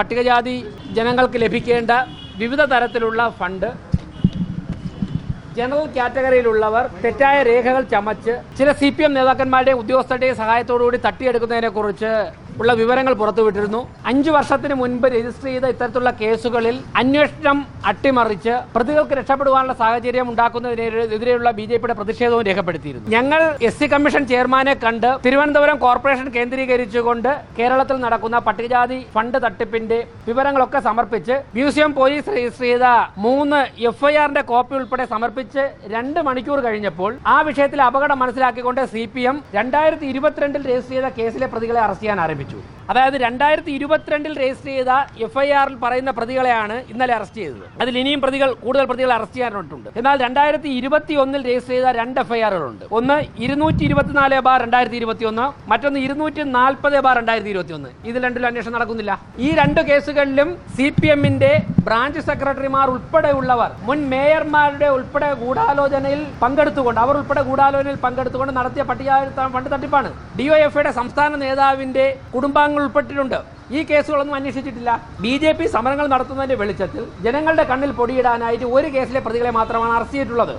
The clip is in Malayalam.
പട്ടികജാതി ജനങ്ങൾക്ക് ലഭിക്കേണ്ട വിവിധ തരത്തിലുള്ള ഫണ്ട്. ജനറൽ കാറ്റഗറിയിലുള്ളവർ തെറ്റായ രേഖകൾ ചമച്ച് ചില സി പി എം നേതാക്കന്മാരുടെയും ഉദ്യോഗസ്ഥരുടെയും സഹായത്തോടുകൂടി തട്ടിയെടുക്കുന്നതിനെ കുറിച്ച് ഉള്ള വിവരങ്ങൾ പുറത്തുവിട്ടിരുന്നു. അഞ്ചു വർഷത്തിന് മുൻപ് രജിസ്റ്റർ ചെയ്ത ഇത്തരത്തിലുള്ള കേസുകളിൽ അന്വേഷണം അട്ടിമറിച്ച് പ്രതികൾക്ക് രക്ഷപ്പെടുവാനുള്ള സാഹചര്യം ഉണ്ടാക്കുന്നതിനെതിരെയുള്ള ബി ജെ പിയുടെ പ്രതിഷേധവും രേഖപ്പെടുത്തിയിരുന്നു. ഞങ്ങൾ എസ് സി കമ്മീഷൻ ചെയർമാനെ കണ്ട് തിരുവനന്തപുരം കോർപ്പറേഷൻ കേന്ദ്രീകരിച്ചുകൊണ്ട് കേരളത്തിൽ നടക്കുന്ന പട്ടികജാതി ഫണ്ട് തട്ടിപ്പിന്റെ വിവരങ്ങളൊക്കെ സമർപ്പിച്ച് മ്യൂസിയം പോലീസ് രജിസ്റ്റർ ചെയ്ത മൂന്ന് എഫ്ഐആറിന്റെ കോപ്പി ഉൾപ്പെടെ സമർപ്പിച്ച് രണ്ട് മണിക്കൂർ കഴിഞ്ഞപ്പോൾ ആ വിഷയത്തിൽ അപകടം മനസ്സിലാക്കിക്കൊണ്ട് സി പി എം രണ്ടായിരത്തി ഇരുപത്തിരണ്ടിൽ രജിസ്റ്റർ ചെയ്ത കേസിലെ പ്രതികളെ അറസ്റ്റ് ചെയ്യാൻ ആരംഭിച്ചു. അതായത് രണ്ടായിരത്തി ഇരുപത്തിരണ്ടിൽ രജിസ്റ്റർ ചെയ്ത എഫ് ഐ ആറിൽ പറയുന്ന പ്രതികളെയാണ് ഇന്നലെ അറസ്റ്റ് ചെയ്തത്. അതിൽ ഇനിയും പ്രതികൾ കൂടുതൽ പ്രതികൾ അറസ്റ്റ് ചെയ്യാനായിട്ടുണ്ട്. എന്നാൽ രണ്ടായിരത്തി ഇരുപത്തി ഒന്നിൽ രജിസ്റ്റർ ചെയ്ത രണ്ട് എഫ് ഐ ആറുകളുണ്ട് ഒന്ന് ഇരുന്നൂറ്റി ഇരുപത്തിനാല് ബാർ രണ്ടായിരത്തി ഇരുപത്തി ഒന്ന് മറ്റൊന്ന് ഇരുന്നൂറ്റി നാൽപ്പത് ബാർ രണ്ടായിരത്തി ഇരുപത്തി ഒന്ന് ഇതിൽ രണ്ടിലും അന്വേഷണം നടക്കുന്നില്ല. ഈ രണ്ട് കേസുകളിലും സി പി എമ്മിന്റെ ബ്രാഞ്ച് സെക്രട്ടറിമാർ ഉൾപ്പെടെയുള്ളവർ മുൻ മേയർമാരുടെ ഉൾപ്പെടെ ഗൂഢാലോചനയിൽ പങ്കെടുത്തുകൊണ്ട് അവർ ഉൾപ്പെടെ ഗൂഢാലോചനയിൽ പങ്കെടുത്തുകൊണ്ട് നടത്തിയ പട്ടിക ഫണ്ട് തട്ടിപ്പാണ്. ഡിഒഎഫ്ഐയുടെ സംസ്ഥാന നേതാവിന്റെ കുടുംബാംഗങ്ങൾ ഉൾപ്പെട്ടിട്ടുണ്ട്. ഈ കേസുകളൊന്നും അന്വേഷിച്ചിട്ടില്ല. ബി ജെ പി സമരങ്ങൾ നടത്തുന്നതിന്റെ വെളിച്ചത്തിൽ ജനങ്ങളുടെ കണ്ണിൽ പൊടിയിടാനായിട്ട് ഒരു കേസിലെ പ്രതികളെ മാത്രമാണ് അറസ്റ്റ് ചെയ്തിട്ടുള്ളത്.